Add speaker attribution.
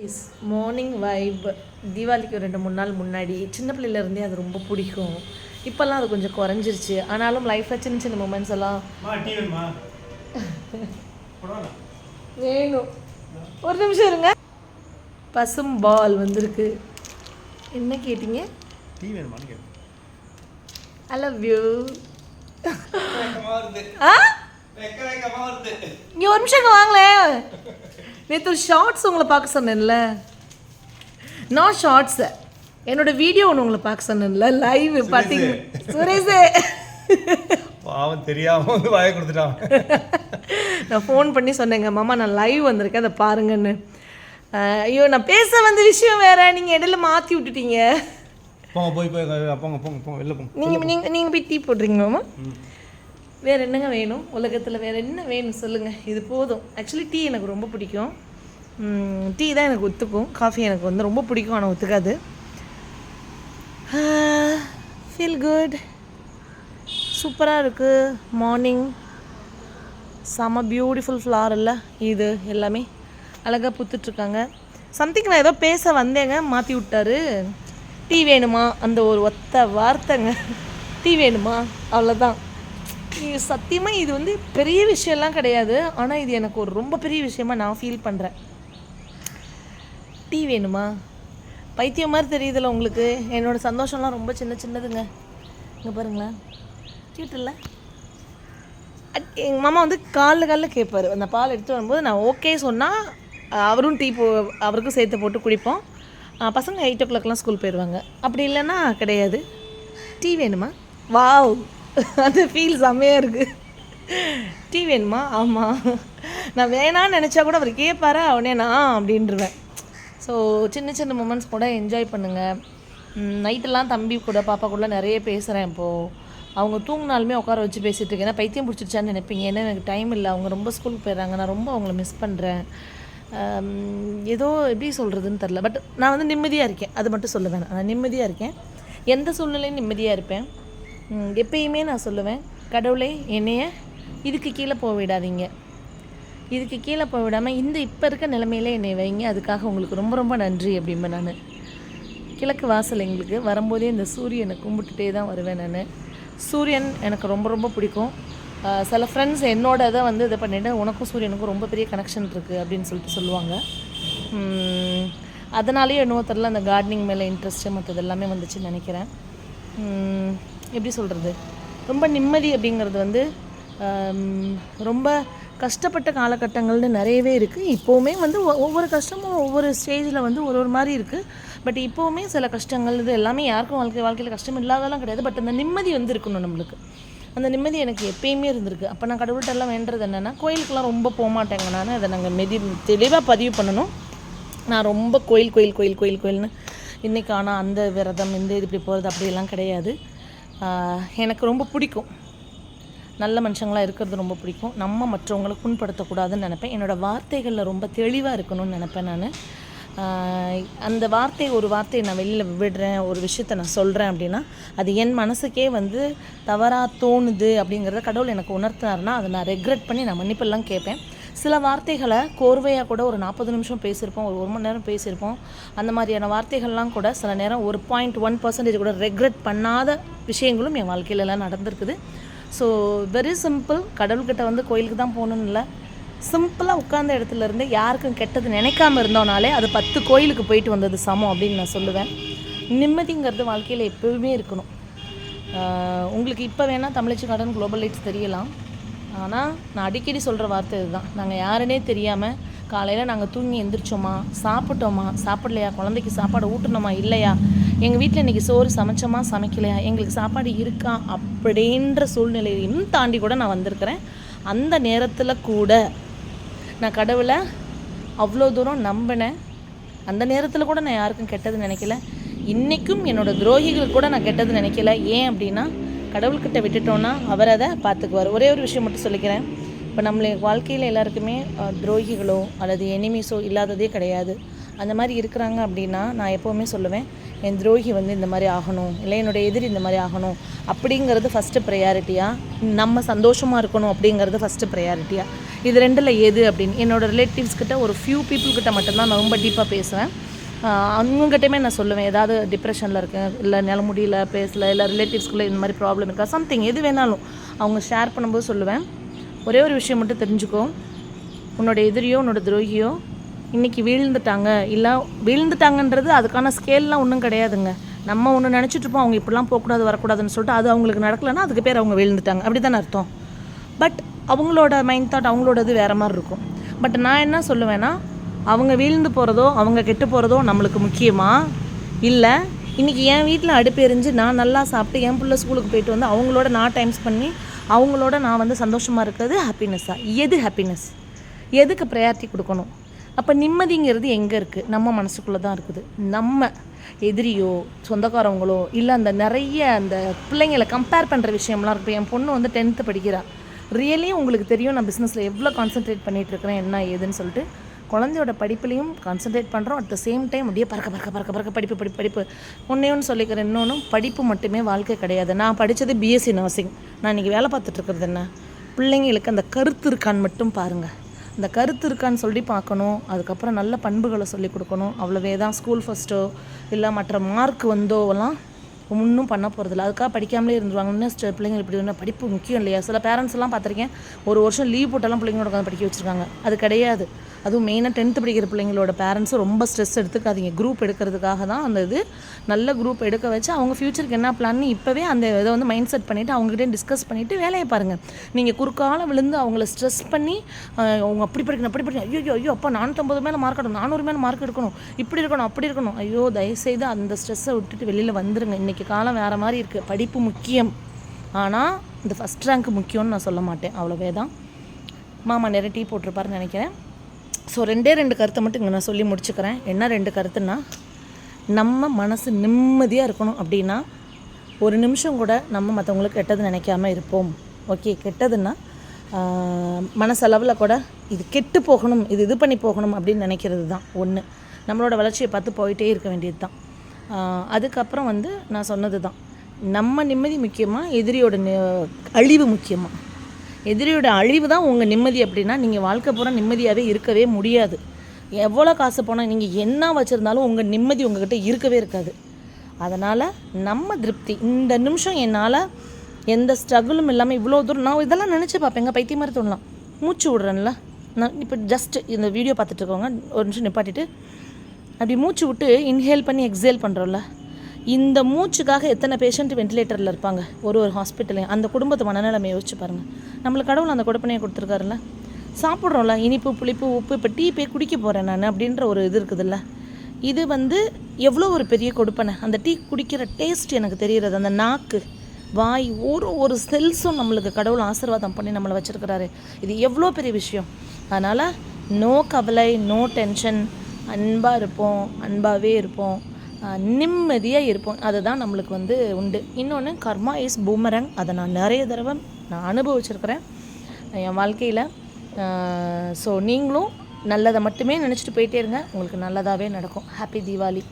Speaker 1: Please morning vibe தீபாவளிக்கு ஒரு ரெண்டு மூணு நாள் முன்னாடி சின்ன பிள்ளையிலேருந்தே அது ரொம்ப பிடிக்கும். இப்போல்லாம் அது கொஞ்சம் குறைஞ்சிருச்சு. ஆனாலும் லைஃப்பில் சின்ன சின்ன மூமெண்ட்ஸ் எல்லாம்
Speaker 2: வேணுமா?
Speaker 1: ஒரு நிமிஷம் இருங்க. பசும் பால் வந்திருக்கு. என்ன கேட்டிங்க? ஐ லவ் யூ ஆ? இங்கே ஒரு நிமிஷம் இங்கே வாங்களேன் நேற்று ஷார்ட்ஸ் உங்களை பார்க்க சொன்னேன்ல. நான் ஷார்ட்ஸு என்னோட வீடியோ ஒன்று உங்களை பார்க்க சொன்னேன்ல. லைவ் பார்த்தீங்க. சுரேஷே.
Speaker 2: பாவம் தெரியாம வந்து வாய கொடுத்துட்டான்.
Speaker 1: நான் ஃபோன் பண்ணி சொன்னேங்க மாமா நான் லைவ் வந்திருக்கேன் அதை பாருங்கன்னு. ஐயோ நான் பேச வந்த விஷயம் வேற. நீங்கள் இடையில மாற்றி விட்டுட்டீங்க.
Speaker 2: போங்க போய் போய் போங்க போங்க போங்க வெளில போங்க.
Speaker 1: நீங்கள் நீங்கள் நீங்கள் போய் டீ போடுறீங்க மாமா? வேறு என்னங்க வேணும்? உலகத்தில் வேறு என்ன வேணும் சொல்லுங்கள் இது போதும். ஆக்சுவலி டீ எனக்கு ரொம்ப பிடிக்கும். டீ தான் எனக்கு ஒத்துக்கும். காஃபி எனக்கு வந்து ரொம்ப பிடிக்கும் ஆனால் ஒத்துக்காது. ஃபீல் குட் சூப்பராக இருக்குது மார்னிங் செம பியூட்டிஃபுல் ஃப்ளார் இல்லை. இது எல்லாமே அழகாக பூத்துட்ருக்காங்க. சம்திங் நான் ஏதோ பேச வந்தேங்க மாற்றி விட்டாரு. டீ வேணுமா? அந்த ஒரு ஒத்த வார்த்தைங்க. டீ வேணுமா? அவ்வளோதான் சத்தியமாக இது வந்து பெரிய விஷயம்லாம் கிடையாது. ஆனால் இது எனக்கு ஒரு ரொம்ப பெரிய விஷயமா நான் ஃபீல் பண்ணுறேன் டீ வேணுமா? பைத்தியம் மாதிரி தெரியுதுல்ல உங்களுக்கு. என்னோடய சந்தோஷம்லாம் ரொம்ப சின்ன சின்னதுங்க. இங்கே பாருங்களேன் கியூட் இல்லை எங்கள் மாமா வந்து காலில் காலில் கேட்பார் அந்த பால் எடுத்து வரும்போது நான் ஓகே சொன்னால் அவரும் டீ போ அவருக்கும் சேர்த்து போட்டு குடிப்போம். பசங்க எயிட் ஓ கிளாக்லாம் ஸ்கூல் போயிடுவாங்க அப்படி இல்லைன்னா கிடையாது. டீ வேணுமா? வாவ். அந்த ஃபீல் செம்மையாக இருக்குது டீ வேணுமா? ஆமாம் நான் வேணான்னு நினச்சா கூட அவர் கேட்பாரா அவனே நான் அப்படின்றவேன். ஸோ சின்ன சின்ன மூமெண்ட்ஸ் கூட என்ஜாய் பண்ணுங்கள் நைட்டெல்லாம் தம்பி கூட பாப்பா கூட நிறைய பேசுகிறேன் இப்போது அவங்க தூங்கினாலுமே உட்கார வச்சு பேசிகிட்டு இருக்கேன். ஏன்னா பைத்தியம் பிடிச்சிருச்சான்னு நினைப்பீங்க. ஏன்னா எனக்கு டைம் இல்லை. அவங்க ரொம்ப ஸ்கூலுக்கு போயிடுறாங்க. நான் ரொம்ப அவங்கள மிஸ் பண்ணுறேன் ஏதோ எப்படி சொல்கிறதுன்னு தெரில பட் நான் வந்து நிம்மதியாக இருக்கேன். அது மட்டும் சொல்லுவேன் நான் நிம்மதியாக இருக்கேன். எந்த சூழ்நிலையும் நிம்மதியாக இருப்பேன். எப்பயுமே நான் சொல்லுவேன் கடவுளே என்னைய இதுக்கு கீழே போக விடாதீங்க. இதுக்கு கீழே போக விடாமல் இந்த இப்போ இருக்க நிலமையில என்னை வைங்க. அதுக்காக உங்களுக்கு ரொம்ப ரொம்ப நன்றி அப்படிம்பேன் நான். கிழக்கு வாசல் எங்களுக்கு வரும்போதே இந்த சூரியனை கும்பிட்டுட்டே தான் வருவேன் நான். சூரியன் எனக்கு ரொம்ப ரொம்ப பிடிக்கும். சில ஃப்ரெண்ட்ஸ் என்னோட இதை வந்து இதை பண்ணிவிட்டு உனக்கும் சூரியனுக்கும் ரொம்ப பெரிய கனெக்ஷன் இருக்குது அப்படின்னு சொல்லிட்டு சொல்லுவாங்க. அதனாலேயே என்னவோ தெரில அந்த கார்டனிங் மேலே இன்ட்ரெஸ்ட்டு மற்றது எல்லாமே வந்துச்சுன்னு நினைக்கிறேன். எப்படி சொல்கிறது ரொம்ப நிம்மதி அப்படிங்கிறது வந்து ரொம்ப கஷ்டப்பட்ட காலகட்டங்கள்னு நிறையவே இருக்குது இப்போவுமே வந்து ஒ- ஒவ்வொரு கஷ்டமும் ஒவ்வொரு ஸ்டேஜில் வந்து ஒரு ஒரு மாதிரி இருக்குது பட் இப்போவுமே சில கஷ்டங்கள் இது எல்லாமே யாருக்கும் வாழ்க்கை வாழ்க்கையில் கஷ்டம் இல்லாதெல்லாம் கிடையாது. பட் அந்த நிம்மதி வந்து இருக்கணும் நம்மளுக்கு. அந்த நிம்மதி எனக்கு எப்பயுமே இருந்திருக்கு. அப்போ நான் கடவுள்கிட்ட எல்லாம் வேண்டுறது என்னென்னா கோயிலுக்கெல்லாம் ரொம்ப போகமாட்டேங்க நான். அதை நாங்கள் மெதி தெளிவாக பதிவு பண்ணணும். நான் ரொம்ப கோயில் கோயில் கோயில் கோயில் கோயில்னு இன்றைக்கி ஆனால் அந்த விரதம் இந்த இது இப்படி போகிறது அப்படியெல்லாம் கிடையாது. எனக்கு ரொம்ப பிடிக்கும். நல்ல மனுஷங்களாக இருக்கிறது ரொம்ப பிடிக்கும். நம்ம மற்றவங்களை புண்படுத்தக்கூடாதுன்னு நினைப்பேன். என்னோடய வார்த்தைகளில் ரொம்ப தெளிவாக இருக்கணும்னு நினப்பேன் நான். அந்த வார்த்தை ஒரு வார்த்தையை நான் வெளியில் விடுறேன் ஒரு விஷயத்தை நான் சொல்கிறேன் அப்படின்னா அது என் மனசுக்கே வந்து தவறாக தோணுது அப்படிங்கிறத கடவுள் எனக்கு உணர்த்தினாருன்னா அதை நான் ரெக்ரெட் பண்ணி நான் மன்னிப்பெல்லாம் கேட்பேன். சில வார்த்தைகளை கோர்வையாக கூட ஒரு நாற்பது நிமிஷம் பேசியிருப்போம் ஒரு ஒரு மணி நேரம் பேசியிருப்போம். அந்த மாதிரியான வார்த்தைகள்லாம் கூட சில நேரம் ஒரு பாயிண்ட் ஒன் பர்சன்டேஜ் கூட ரெக்ரெட் பண்ணாத விஷயங்களும் என் வாழ்க்கையிலலாம் நடந்திருக்குது. ஸோ வெரி சிம்பிள் கடவுள்கிட்ட வந்து கோயிலுக்கு தான் போகணுன்னு இல்லை. சிம்பிளாக உட்கார்ந்த இடத்துல இருந்து யாருக்கும் கெட்டது நினைக்காம இருந்தோனாலே அது பத்து கோயிலுக்கு போயிட்டு வந்தது சமம் அப்படின்னு நான் சொல்லுவேன். நிம்மதிங்கிறது வாழ்க்கையில் எப்பவுமே இருக்கணும். உங்களுக்கு இப்போ வேணால் தமிழச்சி கார்டன் குளோபல் லைட்ஸ் தெரியலாம். ஆனால் நான் அடிக்கடி சொல்கிற வார்த்தை இதுதான். நாங்கள் யாருன்னே தெரியாமல் காலையில் நாங்கள் தூங்கி எந்திரிச்சோமா சாப்பிட்டோமா சாப்பிடலையா குழந்தைக்கு சாப்பாடு ஊட்டணுமா இல்லையா? எங்கள் வீட்டில் இன்றைக்கி சோறு சமைச்சோமா சமைக்கலையா? எங்களுக்கு சாப்பாடு இருக்கா அப்படின்ற சூழ்நிலையும் தாண்டி கூட நான் வந்திருக்கிறேன். அந்த நேரத்தில் கூட நான் கடவுளை அவ்வளோ தூரம் நம்பினேன். அந்த நேரத்தில் கூட நான் யாருக்கும் கெட்டது நினைக்கல. இன்றைக்கும் என்னோட துரோகிகள் கூட நான் கெட்டது நினைக்கல. ஏன் அப்படின்னா கடவுள்கிட்ட விட்டுட்டோன்னா அவர் அதை பார்த்துக்குவார். ஒரே ஒரு விஷயம் மட்டும் சொல்லிக்கிறேன். இப்போ நம்மளுடைய வாழ்க்கையில் எல்லாருக்குமே துரோகிகளோ அல்லது எனிமீஸோ இல்லாததே கிடையாது. அந்த மாதிரி இருக்கிறாங்க அப்படின்னா நான் எப்போவுமே சொல்லுவேன் என் துரோகி வந்து இந்த மாதிரி ஆகணும். இல்லை என்னுடைய எதிரி இந்த மாதிரி ஆகணும். அப்படிங்கிறது ஃபஸ்ட்டு ப்ரையாரிட்டியாக நம்ம சந்தோஷமாக இருக்கணும் அப்படிங்கிறது ஃபஸ்ட்டு ப்ரையாரிட்டியாக இது ரெண்டில் எது அப்படின்னு? என்னோடய ரிலேட்டிவ்ஸ் கிட்ட ஒரு ஃபியூ பீப்புள்கிட்ட மட்டும்தான் நான் ரொம்ப டீப்பாக பேசுவேன். அவங்ககிட்டயுமே நான் சொல்லுவேன் ஏதாவது டிப்ரெஷனில் இருக்கேன் இல்லை என்னால் முடியல பேசல இல்லை ரிலேட்டிவ்ஸ்குள்ளே இந்த மாதிரி ப்ராப்ளம் இருக்கா சம்திங் எது வேணாலும் அவங்க ஷேர் பண்ணும்போது சொல்லுவேன். ஒரே ஒரு விஷயம் மட்டும் தெரிஞ்சுக்கோ. உன்னோட எதிரியோ உன்னோட துரோகியோ இன்றைக்கி வீழ்ந்துட்டாங்க இல்லை வீழ்ந்துட்டாங்கன்றது அதுக்கான ஸ்கேல்லாம் ஒன்றும் கிடையாதுங்க. நம்ம ஒன்று நினச்சிட்ருப்போம் அவங்க இப்படிலாம் போகக்கூடாது வரக்கூடாதுன்னு சொல்லிட்டு அது அவங்களுக்கு நடக்கலைன்னா அதுக்கு பேர் அவங்க வீழ்ந்துட்டாங்க. அப்படி தானே அர்த்தம்? பட் அவங்களோட மைண்ட் தாட் அவங்களோட இது வேறு மாதிரி இருக்கும். பட் நான் என்ன சொல்லுவேன்னா அவங்க வீழ்ந்து போகிறதோ அவங்க கெட்டு போகிறதோ நம்மளுக்கு முக்கியமா? இல்லை இன்றைக்கி என் வீட்டில் அடுப்பு எரிஞ்சு நான் நல்லா சாப்பிட்டு என் பிள்ளை ஸ்கூலுக்கு போயிட்டு வந்து அவங்களோட நான் டைம்ஸ் பண்ணி அவங்களோட நான் வந்து சந்தோஷமாக இருக்கிறது ஹாப்பினஸ்ஸா எது ஹாப்பினஸ் எதுக்கு ப்ரையாரிட்டி கொடுக்கணும்? அப்போ நிம்மதிங்கிறது எங்கே இருக்குது நம்ம மனசுக்குள்ளே தான் இருக்குது. நம்ம எதிரியோ சொந்தக்காரவங்களோ இல்லை அந்த நிறைய அந்த பிள்ளைங்களை கம்பேர் பண்ணுற விஷயம்லாம் இருக்கும். என் பொண்ணு வந்து டென்த்து படிக்கிறா. ரியலி உங்களுக்கு தெரியும் நான் பிஸ்னஸில் எவ்வளோ கான்சென்ட்ரேட் பண்ணிகிட்டு இருக்கிறேன் என்ன ஏதுன்னு சொல்லிட்டு. குழந்தையோட படிப்புலையும் கான்சன்ட்ரேட் பண்ணுறோம் அட் த சேம் டைம் அப்படியே பறக்க பறக்க பறக்க பறக்க படிப்பு படிப்பு படிப்பு. ஒன்றே ஒன்று சொல்லிக்கிறேன் இன்னொன்று படிப்பு மட்டுமே வாழ்க்கை கிடையாது. நான் படித்தது பிஎஸ்சி நர்சிங் நான் இன்றைக்கி வேலை பார்த்துட்டு இருக்கிறது என்ன? பிள்ளைங்களுக்கு அந்த கருத்து இருக்கான்னு மட்டும் பாருங்கள் அந்த கருத்து இருக்கான்னு சொல்லி பார்க்கணும். அதுக்கப்புறம் நல்ல பண்புகளை சொல்லி கொடுக்கணும். அவ்வளோவே தான் ஸ்கூல் ஃபஸ்ட்டோ இல்லை மற்ற மார்க் வந்தோவெல்லாம் ஒன்றும் பண்ண போகிறதில்ல அதுக்காக படிக்காமலே இருந்துருவாங்க இன்னும் ஸ்ட- பிள்ளைங்க இப்படி ஒன்று படிப்பு முக்கியம் இல்லையா? சில பேரண்ட்ஸ் எல்லாம் பார்த்துருக்கேன் ஒரு வருஷம் லீவ் போட்டாலும் பிள்ளைங்களோட உட்காந்து படிக்க வச்சுருக்காங்க. அது கிடையாது. அதுவும் மெயினாக டென்த்து படிக்கிற பிள்ளைங்களோட பேரண்ட்ஸும் ரொம்ப ஸ்ட்ரெஸ் எடுத்துக்காதீங்க. குரூப் எடுக்கிறதுக்காக தான் அந்த இது நல்ல குரூப் எடுக்க வச்சு அவங்க ஃப்யூச்சருக்கு என்ன பிளான்னு இப்போவே அந்த இதை வந்து மைண்ட் செட் பண்ணிவிட்டு அவங்ககிட்ட டிஸ்கஸ் பண்ணிவிட்டு வேலையை பாருங்கள் நீங்கள் குறுக்கால விழுந்து அவங்கள ஸ்ட்ரெஸ் பண்ணி அவங்க அப்படி படிக்கணும் அப்படி படிக்கணும். ஐயோ ஐயோ அப்பா நானூற்றம்பது மேலே மார்க் எடுக்கணும் நானூறு மேலே மார்க் எடுக்கணும். இப்படி இருக்கணும் அப்படி இருக்கணும். ஐயோ தயவுசெய்து அந்த ஸ்ட்ரெஸ்ஸை விட்டுட்டு வெளியில் வந்துருங்க. இன்றைக்கி காலம் வேறு மாதிரி இருக்குது படிப்பு முக்கியம். ஆனால் இந்த ஃபஸ்ட் ரேங்க் முக்கியம்னு நான் சொல்ல மாட்டேன். அவ்வளோவே தான். மாமா நிறைய டீ போட்டிருப்பாருன்னு நினைக்கிறேன். ஸோ ரெண்டே ரெண்டு கருத்தை மட்டும் இங்கே நான் சொல்லி முடிச்சுக்கிறேன். என்ன ரெண்டு கருத்துன்னா நம்ம மனசு நிம்மதியாக இருக்கணும் அப்படின்னா ஒரு நிமிஷம் கூட நம்ம மற்றவங்களுக்கு கெட்டது நினைக்காம இருப்போம். ஓகே கெட்டதுன்னா மனசளவில் கூட இது கெட்டு போகணும் இது இது பண்ணி போகணும் அப்படின்னு நினைக்கிறது தான் ஒன்று நம்மளோட வளர்ச்சியை பார்த்து போயிட்டே இருக்க வேண்டியது தான். அதுக்கப்புறம் வந்து நான் சொன்னது தான் நம்ம நிம்மதி முக்கியமாக எதிரியோட அழிவு முக்கியமாக எதிரியோட அழிவு தான் உங்கள் நிம்மதி அப்படின்னா நீங்கள் வாழ்க்கை பூரா நிம்மதியாகவே இருக்கவே முடியாது. எவ்வளோ காசு போனால் நீங்கள் என்ன வச்சுருந்தாலும் உங்கள் நிம்மதி உங்ககிட்ட இருக்கவே இருக்காது. அதனால் நம்ம திருப்தி. இந்த நிமிஷம் என்னால் எந்த ஸ்ட்ரகிளும் இல்லாமல் இவ்வளோ தூரம் நான் இதெல்லாம் நினச்சி பார்ப்பேங்க பைத்திய மாதிரி தோணலாம். மூச்சு விடுறேன்ல. நான் இப்போ ஜஸ்ட் இந்த வீடியோ பார்த்துட்ருக்கவங்க ஒரு நிமிஷம் நிப்பாட்டிட்டு அப்படி மூச்சு விட்டு இன்ஹேல் பண்ணி எக்ஸேல் பண்ணுறோம்ல இந்த மூச்சுக்காக எத்தனை பேஷண்ட் வென்டிலேட்டரில் இருப்பாங்க? ஒரு ஒரு ஹாஸ்பிட்டலையும் அந்த குடும்பத்தை மனநிலைமை யோசிச்சு பாருங்கள் நம்மளுக்கு கடவுள் அந்த கொடுப்பனையை கொடுத்துருக்காருல்ல. சாப்பிட்றோம்ல இனிப்பு புளிப்பு உப்பு இப்போ டீ போய் குடிக்க போகிறேன் நான் அப்படின்ற ஒரு இது இருக்குதுல்ல. இது வந்து எவ்வளோ ஒரு பெரிய கொடுப்பனை. அந்த டீ குடிக்கிற டேஸ்ட் எனக்கு தெரிகிறது. அந்த நாக்கு வாய் ஒரு ஒரு செல்ஸும் நம்மளுக்கு கடவுள் ஆசீர்வாதம் பண்ணி நம்மளை வச்சுருக்கிறாரு. இது எவ்வளோ பெரிய விஷயம். அதனால் நோ கவலை நோ டென்ஷன் அன்பாக இருப்போம் அன்பாகவே இருப்போம் நிம்மதியாக இருப்போம். அதுதான் நம்மளுக்கு வந்து உண்டு. இன்னொன்று கர்மா இஸ் பூமரங் அதை நான் நிறைய தடவை நான் அனுபவிச்சிருக்கிறேன். என் வாழ்க்கையில் ஸோ நீங்களும் நல்லதை மட்டுமே நினச்சிட்டு போயிட்டே இருங்க. உங்களுக்கு நல்லதாகவே நடக்கும். ஹாப்பி தீபாவளி